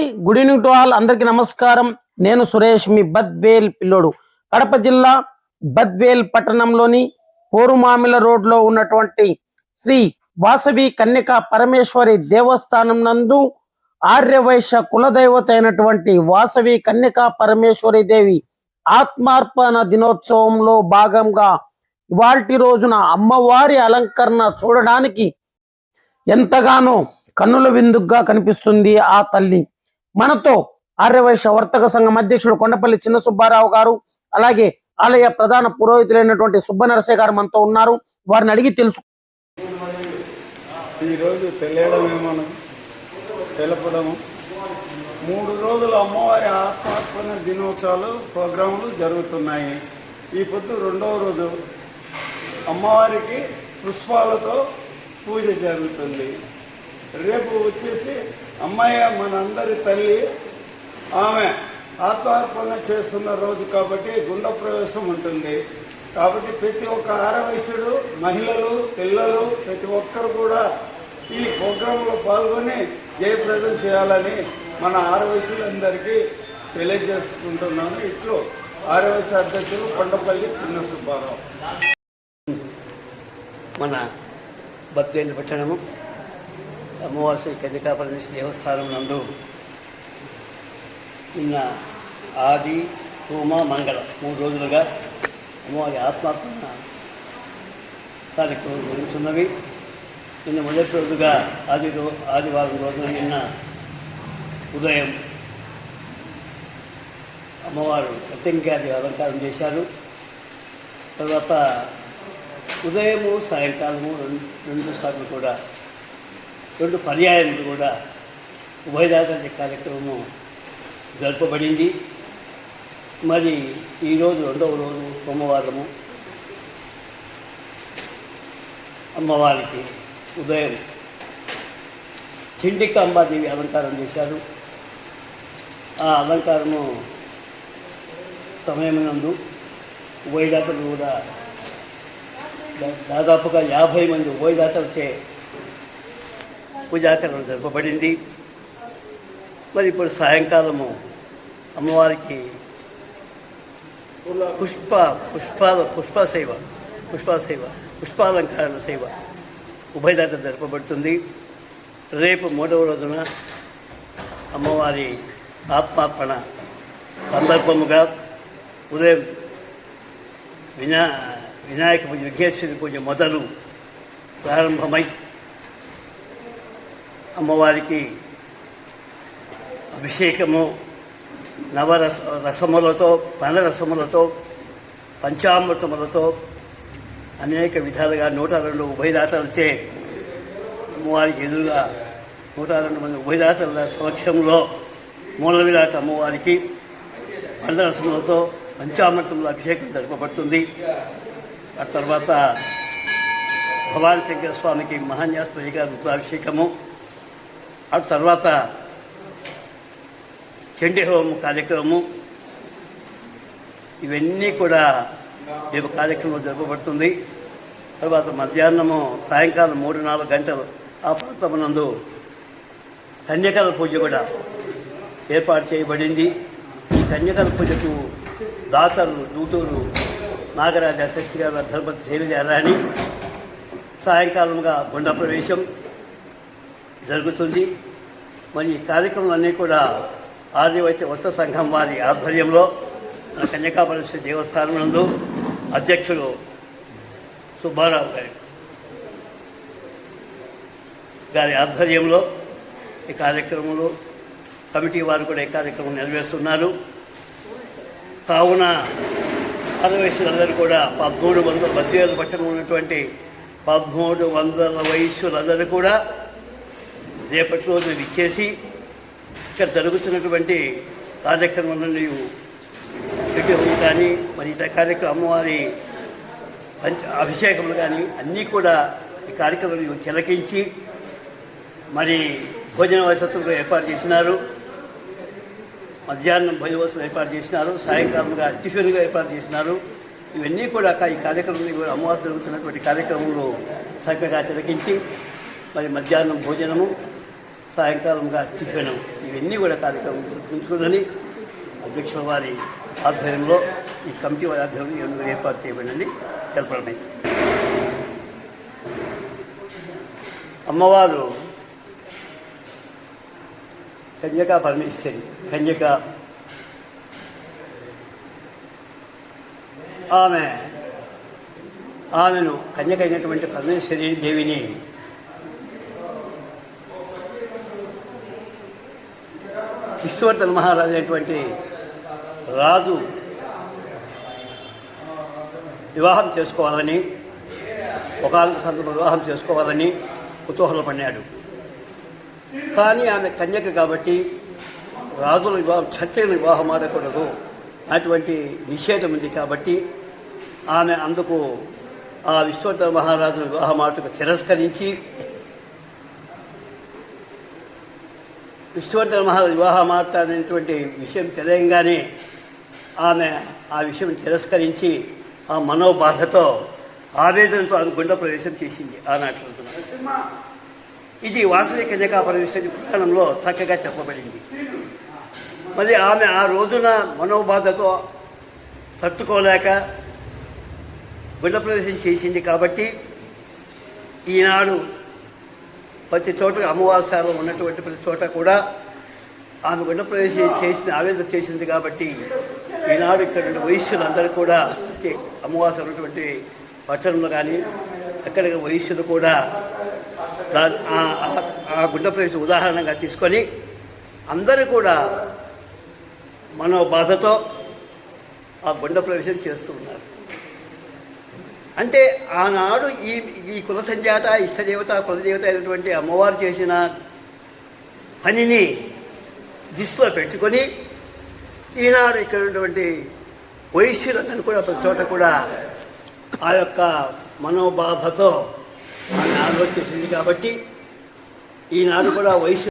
Hi good evening to all. అందరికి నమస్కారం. నేను సురేష్ మీ బద్వేల్ పిల్లోడు. కడప జిల్లా బద్వేల్ పట్టణంలోని పోరుమామిల రోడ్లో ఉన్నటువంటి శ్రీ వాసవి కన్యక పరమేశ్వరి దేవస్థానం నందు ఆర్యవైశ్య కులదైవత అయినటువంటి వాసవి కన్యక పరమేశ్వరి దేవి ఆత్మార్పణ దినోత్సవంలో భాగంగా ఇవాల్టి రోజున అమ్మవారి అలంకరణ చూడడానికి ఎంతగానో కన్నుల విందుగా కనిపిస్తుంది ఆ తల్లి. మనతో ఆర్యవైశ్య వర్తక సంఘం అధ్యక్షుడు కొండపల్లి చిన్న సుబ్బారావు గారు అలాగే ఆలయ ప్రధాన పురోహితులైనటువంటి సుబ్బనరసయ్య గారు మనతో ఉన్నారు. వారిని అడిగి తెలుసు ఈరోజు మూడు రోజులు అమ్మవారి ఆత్మార్పణ దినోత్సవాలు ప్రోగ్రాములు జరుగుతున్నాయి. ఈ పొద్దు రెండవ రోజు అమ్మవారికి పుష్పాలతో పూజ జరుగుతుంది. రేపు వచ్చేసి అమ్మాయి మనందరి తల్లి ఆమె ఆత్మార్పణ చేసుకున్న రోజు కాబట్టి గుండ ప్రవేశం ఉంటుంది. కాబట్టి ప్రతి ఒక్క ఆరవయసుడు మహిళలు పిల్లలు ప్రతి ఒక్కరు కూడా ఈ ప్రోగ్రాంలో పాల్గొని జయప్రదం చేయాలని మన ఆరవయసులందరికీ తెలియజేసుకుంటున్నాను. ఇట్లు ఆరవయసు అధ్యక్షులు కొండపల్లి చిన్న సుబ్బారావు. మన బద్వేలు పట్టణము. అమ్మవారి శ్రీ కన్యకాపరమేశ్వరి దేవస్థానం నందు నిన్న ఆది హోమ మంగళ మూడు రోజులుగా అమ్మవారి ఆత్మాత్మ కార్యక్రమం జరుగుతున్నవి నిన్న మొదటి రోజుగా ఆది రో ఆదివారం రోజున నిన్న ఉదయం అమ్మవారు ప్రత్యంకాది అలంకారం చేశారు. తర్వాత ఉదయము సాయంకాలము రెండు రెండు సార్లు కూడా రెండు పర్యాయాలు కూడా ఉభయదాతల కార్యక్రమము జరపబడింది. మరి ఈరోజు రెండవ రోజు సోమవారము అమ్మవారికి ఉదయం చిండిక అంబాదేవి అలంకారం చేశారు. ఆ అలంకారము సమయమునందు ఉభయదాతలు కూడా దాదాపుగా యాభై మంది ఉభయదాతలచే పూజాకరణ జరపబడింది. మరి ఇప్పుడు సాయంకాలము అమ్మవారికి పుష్ప పుష్పాల పుష్ప సేవ పుష్ప సేవ పుష్పాలంకారణ సేవ ఉభయదాత జరపబడుతుంది. రేపు మూడవ రోజున అమ్మవారి ఆత్మార్పణ సందర్భముగా ఉదయం వినా వినాయక పూజ విఘ్నేశ్వరి పూజ మొదలు ప్రారంభమై అమ్మవారికి అభిషేకము నవరస రసములతో పనరసములతో పంచామృతములతో అనేక విధాలుగా నూట రెండు ఉభయదాతలచే అమ్మవారికి ఎదురుగా నూట రెండు మంది ఉభయదాతల సమక్షంలో మూల విరాట్ అమ్మవారికి పండరసములతో పంచామృతముల అభిషేకం జరపబడుతుంది. ఆ తర్వాత భవానీ శంకర స్వామికి మహాన్యాస్పతిగా రుద్రాభిషేకము ఆ తర్వాత చండీ హోమం కార్యక్రమము ఇవన్నీ కూడా రేపు కార్యక్రమం జరపబడుతుంది. తర్వాత మధ్యాహ్నము సాయంకాలం మూడు నాలుగు గంటలు ఆ ప్రాంతమునందు కన్యకల పూజ కూడా ఏర్పాటు చేయబడింది. ఈ కన్యకల పూజకు దాతలు దూతూరు నాగరాజ శక్తి గారు ధర్మతి శైలజారాణి సాయంకాలంగా గుండ ప్రవేశం జరుగుతుంది. మరి ఈ కార్యక్రమాలన్నీ కూడా ఆర్యవైద్య వస్త్ర సంఘం వారి ఆధ్వర్యంలో మన దేవస్థానం నందు అధ్యక్షుడు సుబ్బారావు గారి గారి ఆధ్వర్యంలో ఈ కార్యక్రమంలో కమిటీ వారు కూడా ఈ కార్యక్రమం నెరవేరుస్తున్నారు కావున ఆదివయసులందరూ కూడా పదమూడు వందల పద్దెనిమిది పట్టణం ఉన్నటువంటి పదమూడు వందల వయస్సులందరూ కూడా రేపటి రోజు ఇచ్చేసి ఇక్కడ జరుగుతున్నటువంటి కార్యక్రమాలను విగ్రహం కానీ మరి ఇతర కార్యక్రమం అమ్మవారి పంచ అభిషేకములు కానీ అన్నీ కూడా ఈ కార్యక్రమాలు చిలకించి మరి భోజన వసతులు ఏర్పాటు చేసినారు. మధ్యాహ్నం భోజన వసతులు ఏర్పాటు చేసినారు. సాయంకాలంగా టిఫిన్గా ఏర్పాటు చేసినారు. ఇవన్నీ కూడా ఈ కార్యక్రమంలో కూడా అమ్మవారు జరుగుతున్నటువంటి కార్యక్రమంలో చక్కగా తిలకించి మరి మధ్యాహ్నం భోజనము సాయంకాలంగా టిఫిన్ ఇవన్నీ కూడా కార్యక్రమం జరిపించుకుందని అధ్యక్షుల వారి ఆధ్వర్యంలో ఈ కమిటీ వారి ఆధ్వర్యంలో ఇవన్నీ ఏర్పాటు చేయబడిందని తెలపడమే. అమ్మవారు కన్యక పరమేశ్వరి కన్యక. ఆమె ఆమెను కన్యక అయినటువంటి పరమేశ్వరి దేవిని విష్ణువర్ధన మహారాజు అనేటువంటి రాజు వివాహం చేసుకోవాలని ఒకనొక సందర్భం వివాహం చేసుకోవాలని కుతూహలపడినాడు కానీ ఆమె కన్యక కాబట్టి రాజుల వివాహం క్షత్రియుల వివాహం ఆడకూడదు. అటువంటి నిషేధం ఉంది కాబట్టి ఆమె అందుకు ఆ విశ్వవర్ధన మహారాజు వివాహం ఆటకు తిరస్కరించి విష్ణువర్ధన మహారాజు వివాహం మాట్లాడినటువంటి విషయం తెలియంగానే ఆమె ఆ విషయం తిరస్కరించి ఆ మనోబాధతో ఆవేదనతో ఆమె గుండె ప్రవేశం చేసింది ఆనాటి రోజున. ఇది వాసవి కన్యకా పరమేశ్వరి పురాణంలో చక్కగా చెప్పబడింది. మరి ఆమె ఆ రోజున మనోబాధతో తట్టుకోలేక గుండె ప్రవేశం చేసింది కాబట్టి ఈనాడు ప్రతి చోట అమావాస్యలో ఉన్నటువంటి ప్రతి చోట కూడా ఆమె గుండె ప్రవేశం చేసిన ఆవేదన చేసింది కాబట్టి ఈనాడు ఇక్కడ వైశ్యులందరూ కూడా ప్రతి అమావాస్య ఉన్నటువంటి పట్టణంలో కానీ అక్కడ వైశ్యులు కూడా దాని ఆ- ఆ- ఉదాహరణగా తీసుకొని అందరూ కూడా మనో బాధతో ఆ గుండె ప్రవేశం చేస్తూ అంటే ఆనాడు ఈ ఈ కుల సంజాత ఇష్టదేవత కులదేవత అయినటువంటి అమ్మవారు చేసిన పనిని దృష్టిలో పెట్టుకొని ఈనాడు ఇక్కడ ఉన్నటువంటి వైశ్యులందరూ కూడా ప్రతి చోట కూడా ఆ యొక్క మనోబాధతో ఆమె ఆలోచించింది కాబట్టి ఈనాడు కూడా వైశ్య